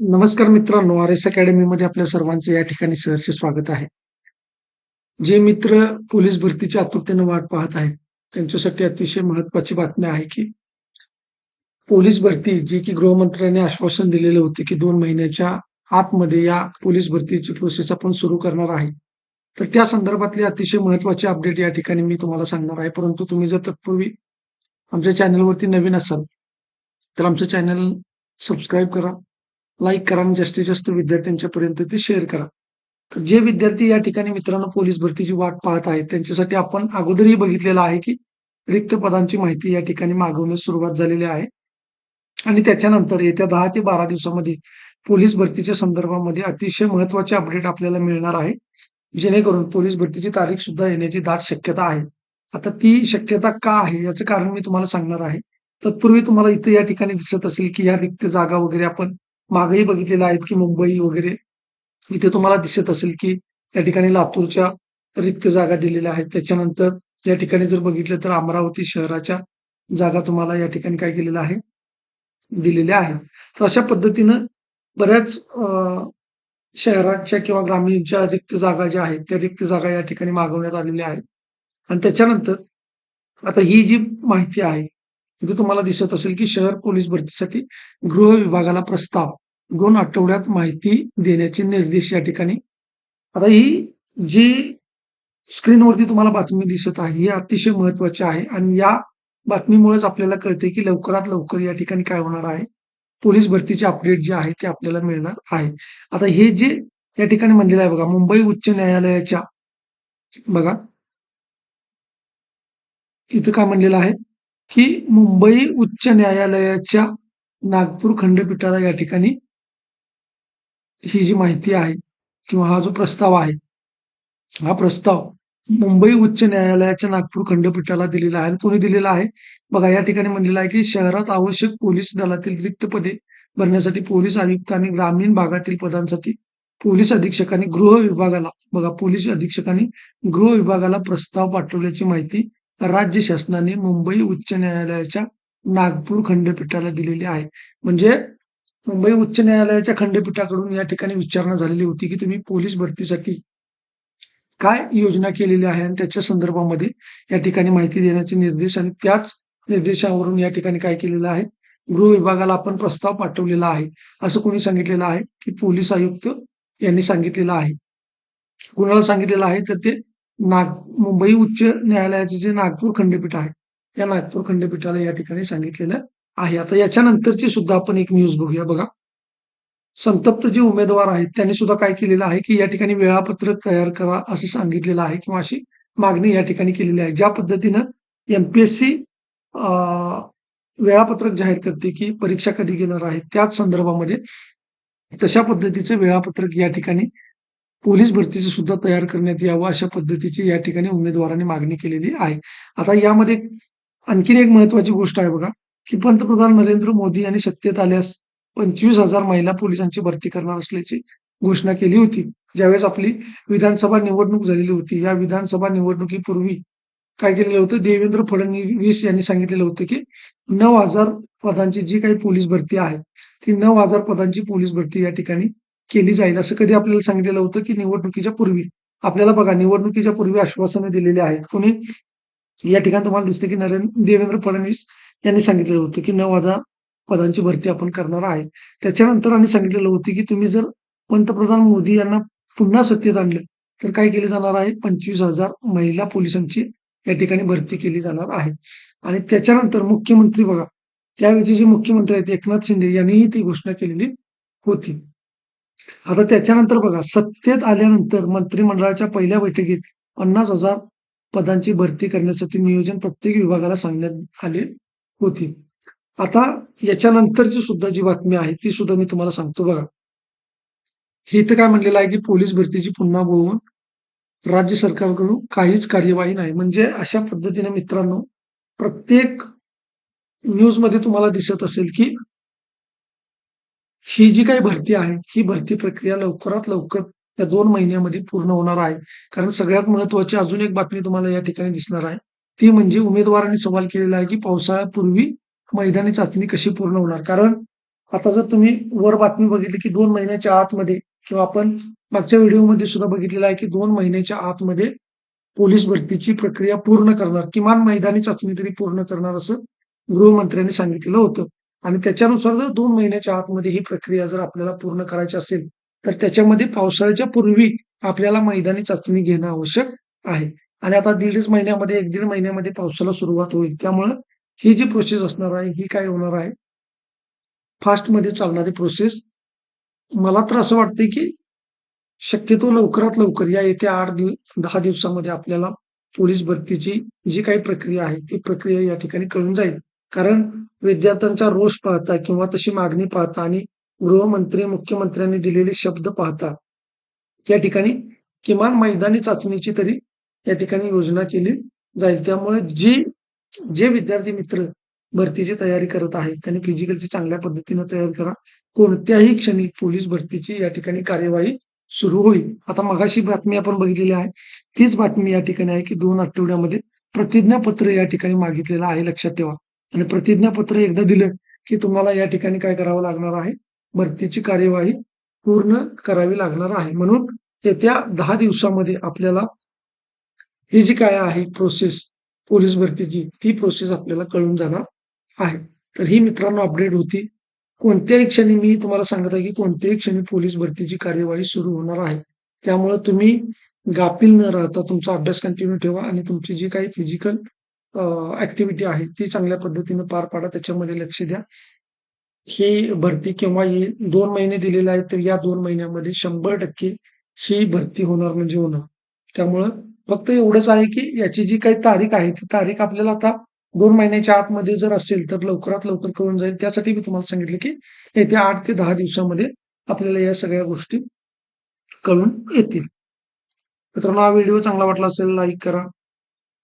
नमस्कार मित्रांनो R S अकॅडमीमध्ये आपल्या सर्वांचे या ठिकाणी सहर्ष स्वागत आहे. जे मित्र पोलीस भरतीची आतुरतेने वाट पाहत आहेत त्यांच्यासाठी अतिशय महत्वाची बातमी आहे की पोलीस भरती जी की गृहमंत्र्यांनी आश्वासन दिलेले होते की दोन महिन्याच्या आतमध्ये या पोलीस भरतीची प्रोसेस आपण सुरू करणार आहे. तर त्या संदर्भातली अतिशय महत्वाची अपडेट या ठिकाणी मी तुम्हाला सांगणार आहे. परंतु तुम्ही जर तत्पूर्वी आमच्या चॅनलवरती नवीन असाल तर आमचं चॅनल सबस्क्राईब करा. लाईक करा आणि जास्तीत जास्त विद्यार्थ्यांच्यापर्यंत ते शेअर करा. तर जे विद्यार्थी या ठिकाणी मित्रांनो पोलीस भरतीची वाट पाहत आहेत त्यांच्यासाठी आपण अगोदरही बघितलेलं आहे की रिक्त पदांची माहिती या ठिकाणी मागवण्यास सुरुवात झालेली आहे. आणि त्याच्यानंतर येत्या दहा ते बारा दिवसामध्ये पोलीस भरतीच्या संदर्भामध्ये अतिशय महत्त्वाचे अपडेट आपल्याला मिळणार आहे. जेणेकरून पोलीस भरतीची तारीख सुद्धा येण्याची दाट शक्यता आहे. आता ती शक्यता का आहे याचं कारण मी तुम्हाला सांगणार आहे. तत्पूर्वी तुम्हाला इथं या ठिकाणी दिसत असेल की या रिक्त जागा वगैरे आपण मागही बघितलेल्या आहेत की मुंबई वगैरे. इथे तुम्हाला दिसत असेल की या ठिकाणी लातूरच्या रिक्त जागा दिलेल्या आहेत. त्याच्यानंतर या ठिकाणी जर बघितलं तर अमरावती शहराच्या जागा तुम्हाला या ठिकाणी काय केलेल्या आहे? दिलेल्या आहेत. तर अशा पद्धतीनं बऱ्याच शहरांच्या किंवा ग्रामीणच्या रिक्त जागा ज्या आहेत त्या रिक्त जागा या ठिकाणी मागवण्यात आलेल्या आहेत. आणि त्याच्यानंतर आता ही जी माहिती आहे इथे तुम्हाला दिसत असेल की शहर पोलीस भरतीसाठी गृह विभागाला प्रस्ताव दोन आठवड्यात माहिती देण्याचे निर्देश या ठिकाणी. आता ही जी स्क्रीनवरती तुम्हाला बातमी दिसत आहे ही अतिशय महत्वाची आहे आणि या बातमीमुळेच आपल्याला कळते की लवकरात लवकर या ठिकाणी काय होणार आहे. पोलीस भरतीचे अपडेट जे आहे ते आपल्याला मिळणार आहे. आता हे जे या ठिकाणी म्हणलेलं आहे बघा मुंबई उच्च न्यायालयाच्या बघा. इथं काय म्हणलेलं आहे? की मुंबई उच्च न्यायालयाच्या नागपूर खंडपीठाला या ठिकाणी ही जी माहिती आहे किंवा हा जो प्रस्ताव आहे हा प्रस्ताव मुंबई उच्च न्यायालयाच्या नागपूर खंडपीठाला दिलेला आहे कोणी दिलेला आहे? बघा या ठिकाणी म्हणलेलं आहे की शहरात आवश्यक पोलीस दलातील रिक्त पदे भरण्यासाठी पोलीस आयुक्त आणि ग्रामीण भागातील पदांसाठी पोलीस अधीक्षकांनी गृह विभागाला बघा पोलीस अधीक्षकांनी गृह विभागाला प्रस्ताव पाठवल्याची माहिती राज्य शासनाने मुंबई उच्च न्यायालयाच्या नागपूर खंडपीठाला दिलेली आहे. म्हणजे मुंबई उच्च न्यायालयाच्या खंडपीठाकडून या ठिकाणी विचारणा झालेली होती की तुम्ही पोलीस भरतीसाठी काय योजना केलेली आहे आणि त्याच्या संदर्भामध्ये या ठिकाणी माहिती देण्याचे निर्देश आणि त्याच निर्देशावरून या ठिकाणी काय केलेलं आहे? गृह विभागाला आपण प्रस्ताव पाठवलेला आहे. असं कोणी सांगितलेलं आहे की पोलीस आयुक्त यांनी सांगितलेलं आहे. कुणाला सांगितलेलं आहे? तर ते नाग मुंबई उच्च न्यायालयाचे जे नागपूर खंडपीठ आहे या नागपूर खंडपीठाला या ठिकाणी सांगितलेलं आहे. आता याच्यानंतरची सुद्धा आपण एक न्यूज बघूया बघा. संतप्त जे उमेदवार आहेत त्यांनी सुद्धा काय केलेलं आहे की या ठिकाणी वेळापत्रक तयार करा असं सांगितलेलं आहे किंवा अशी मागणी या ठिकाणी केलेली आहे. ज्या पद्धतीनं एमपीएससी वेळापत्रक जाहीर करते की परीक्षा कधी घेणार आहे त्याच संदर्भामध्ये तशा पद्धतीचं वेळापत्रक या ठिकाणी पोलीस भरतीचे सुद्धा तयार करण्यात यावं अशा पद्धतीची या ठिकाणी उमेदवारांनी मागणी केलेली आहे. आता यामध्ये आणखीन एक महत्वाची गोष्ट आहे बघा की पंतप्रधान नरेंद्र मोदी यांनी सत्तेत आल्यास पंचवीस हजार महिला पोलिसांची भरती करणार असल्याची घोषणा केली होती. ज्यावेळेस आपली विधानसभा निवडणूक झालेली होती. या विधानसभा निवडणुकीपूर्वी काय केलेलं होतं? देवेंद्र फडणवीस यांनी सांगितलेलं होतं की नऊ हजार पदांची जी काही पोलीस भरती आहे ती नऊ हजार पदांची पोलीस भरती या ठिकाणी केली जाईल असं कधी आपल्याला सांगितलेलं होतं की निवडणुकीच्या पूर्वी? आपल्याला बघा निवडणुकीच्या पूर्वी आश्वासनं दिलेली आहेत. कोणी? या ठिकाणी तुम्हाला दिसते की नरेंद्र देवेंद्र फडणवीस यांनी सांगितलेलं होतं की नऊ हजार पदांची भरती आपण करणार आहे. त्याच्यानंतर आणि सांगितलेलं होतं की तुम्ही जर पंतप्रधान मोदी यांना पुन्हा सत्तेत आणलं तर काय केले जाणार आहे? पंचवीस हजार महिला पोलिसांची या ठिकाणी भरती केली जाणार आहे. आणि त्याच्यानंतर मुख्यमंत्री बघा त्यावेळेचे जे मुख्यमंत्री आहेत एकनाथ शिंदे यांनीही ती घोषणा केलेली होती. आता त्याच्यानंतर बघा सत्तेत आल्यानंतर मंत्रिमंडळाच्या पहिल्या बैठकीत पन्नास हजार पदांची भरती करण्यासाठी नियोजन प्रत्येक विभागाला सांगण्यात आले होती. आता याच्यानंतरची सुद्धा जी बातमी आहे ती सुद्धा मी तुम्हाला सांगतो बघा. हे तर काय म्हणलेलं आहे की पोलीस भरतीची पुन्हा बोलवून राज्य सरकारकडून काहीच कार्यवाही नाही. म्हणजे अशा पद्धतीने मित्रांनो प्रत्येक न्यूजमध्ये तुम्हाला दिसत असेल की ही जी काही भरती आहे ही भरती प्रक्रिया लवकरात लवकर या दोन महिन्यामध्ये पूर्ण होणार आहे. कारण सगळ्यात महत्वाची अजून एक बातमी तुम्हाला या ठिकाणी दिसणार आहे. ती म्हणजे उमेदवारांनी सवाल केलेला आहे की पावसाळ्यापूर्वी मैदानी चाचणी कशी पूर्ण होणार? कारण आता जर तुम्ही वर बातमी बघितली की दोन महिन्याच्या आतमध्ये किंवा आपण मागच्या व्हिडिओमध्ये सुद्धा बघितलेलं आहे की दोन महिन्याच्या आतमध्ये पोलीस भरतीची प्रक्रिया पूर्ण करणार किमान मैदानी चाचणी तरी पूर्ण करणार असं गृहमंत्र्यांनी सांगितलेलं होतं. आणि त्याच्यानुसार जर दोन महिन्याच्या आतमध्ये ही प्रक्रिया जर आपल्याला पूर्ण करायची असेल तर त्याच्यामध्ये पावसाळ्याच्या पूर्वी आपल्याला मैदानी चाचणी घेणं आवश्यक आहे. आणि आता दीडच महिन्यामध्ये एक दीड महिन्यामध्ये पावसाला सुरुवात होईल. त्यामुळं ही जी प्रोसेस असणार आहे ही काय होणार आहे? फास्टमध्ये चालणारी प्रोसेस मला तर असं वाटते की शक्यतो लवकरात लवकर या येत्या आठ दिवस दहा दिवसामध्ये आपल्याला पोलीस भरतीची जी काही प्रक्रिया आहे ती प्रक्रिया या ठिकाणी कळून जाईल. कारण विद्यार्थ्यांचा रोष पाहता किंवा तशी मागणी पाहता आणि गृहमंत्री मुख्यमंत्र्यांनी दिलेले शब्द पाहता या ठिकाणी किमान मैदानी चाचणीची तरी या ठिकाणी योजना केली जाईल. त्यामुळे जी जे विद्यार्थी मित्र भरतीची तयारी करत आहेत त्यांनी फिजिकलची चांगल्या पद्धतीने तयारी करा. कोणत्याही क्षणी पोलीस भरतीची या ठिकाणी कार्यवाही सुरू होईल. आता मगाशी बातमी आपण बघितलेली आहे. तीच बातमी या ठिकाणी आहे की दोन आठवड्यामध्ये प्रतिज्ञापत्र या ठिकाणी मागितलेलं आहे. लक्षात ठेवा. आणि प्रतिज्ञापत्र एकदा दिलं की तुम्हाला या ठिकाणी काय करावं लागणार आहे? भरतीची कार्यवाही पूर्ण करावी लागणार आहे. म्हणून येत्या दहा दिवसामध्ये आपल्याला ही जी काय आहे प्रोसेस पोलीस भरतीची ती प्रोसेस आपल्याला कळून जाणार आहे. तर ही मित्रांनो अपडेट होती. कोणत्याही क्षणी मी तुम्हाला सांगत आहे की कोणत्याही क्षणी पोलीस भरतीची कार्यवाही सुरू होणार आहे. त्यामुळे तुम्ही गाफील न राहता तुमचा अभ्यास कंटिन्यू ठेवा आणि तुमची जी काही फिजिकल ऍक्टिव्हिटी आहे ती चांगल्या पद्धतीने पार पाडा त्याच्यामध्ये लक्ष द्या. ही भरती किंवा दोन महिने दिलेले आहेत तर या दोन महिन्यामध्ये शंभर टक्के ही भरती होणार म्हणजे होणार. त्यामुळं फक्त एवढंच आहे की याची जी काही तारीख आहे ती तारीख आपल्याला आता दोन महिन्याच्या आतमध्ये जर असेल तर लवकरात लवकर कळून जाईल. त्यासाठी मी तुम्हाला सांगितलं की येत्या आठ ते दहा दिवसामध्ये आपल्याला या सगळ्या गोष्टी कळून येतील. मित्रांनो हा व्हिडिओ चांगला वाटला असेल लाईक करा.